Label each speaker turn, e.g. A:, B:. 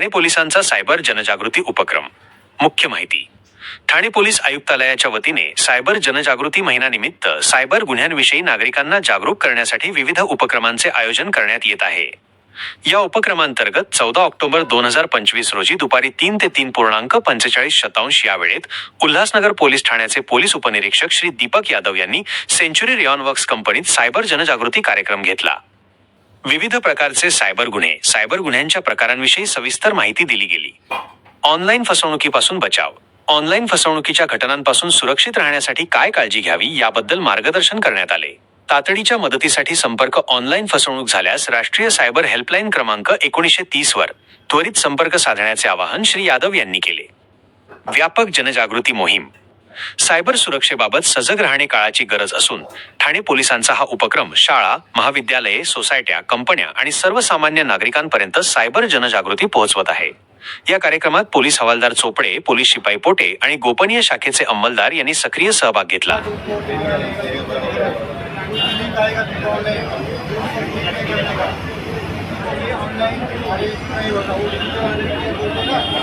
A: ठाणे पोलिसांचा सायबर जनजागृती उपक्रम. मुख्य माहिती. ठाणे पोलीस आयुक्तालयाच्या वतीने सायबर जनजागृती महिन्यानिमित्त सायबर गुन्ह्यांविषयी नागरिकांना जागरूक करण्यासाठी विविध उपक्रमांचे आयोजन करण्यात येत आहे. या उपक्रमांतर्गत चौदा ऑक्टोबर दोन हजार पंचवीस रोजी दुपारी तीन ते तीन पूर्णांक पंचेचाळीस शतांश या वेळेत उल्हासनगर पोलीस ठाण्याचे पोलीस उपनिरीक्षक श्री दीपक यादव यांनी सेंच्युरी रेऑन वर्क्स कंपनीत सायबर जनजागृती कार्यक्रम घेतला. विविध प्रकारचे सायबर गुन्हे सायबर गुन्ह्यांच्या प्रकारांविषयी सविस्तर माहिती दिली गेली. ऑनलाईन फसवणुकीपासून बचाव. ऑनलाईन फसवणुकीच्या घटनांपासून सुरक्षित राहण्यासाठी काय काळजी घ्यावी याबद्दल मार्गदर्शन करण्यात आले. तातडीच्या मदतीसाठी संपर्क ऑनलाईन फसवणूक झाल्यास राष्ट्रीय सायबर हेल्पलाईन क्रमांक एकोणीसशे तीस वर त्वरित संपर्क साधण्याचे आवाहन श्री यादव यांनी केले. व्यापक जनजागृती मोहीम. सायबर सुरक्षेबाबत सजग राहणे काळाची गरज असून ठाणे पोलिसांचा हा उपक्रम शाळा महाविद्यालये सोसायट्या कंपन्या आणि सर्वसामान्य नागरिकांपर्यंत सायबर जनजागृती पोहोचवत आहे. या कार्यक्रमात पोलीस हवालदार चोपडे पोलीस शिपाई पोटे आणि गोपनीय शाखेचे अंमलदार यांनी सक्रिय सहभाग घेतला.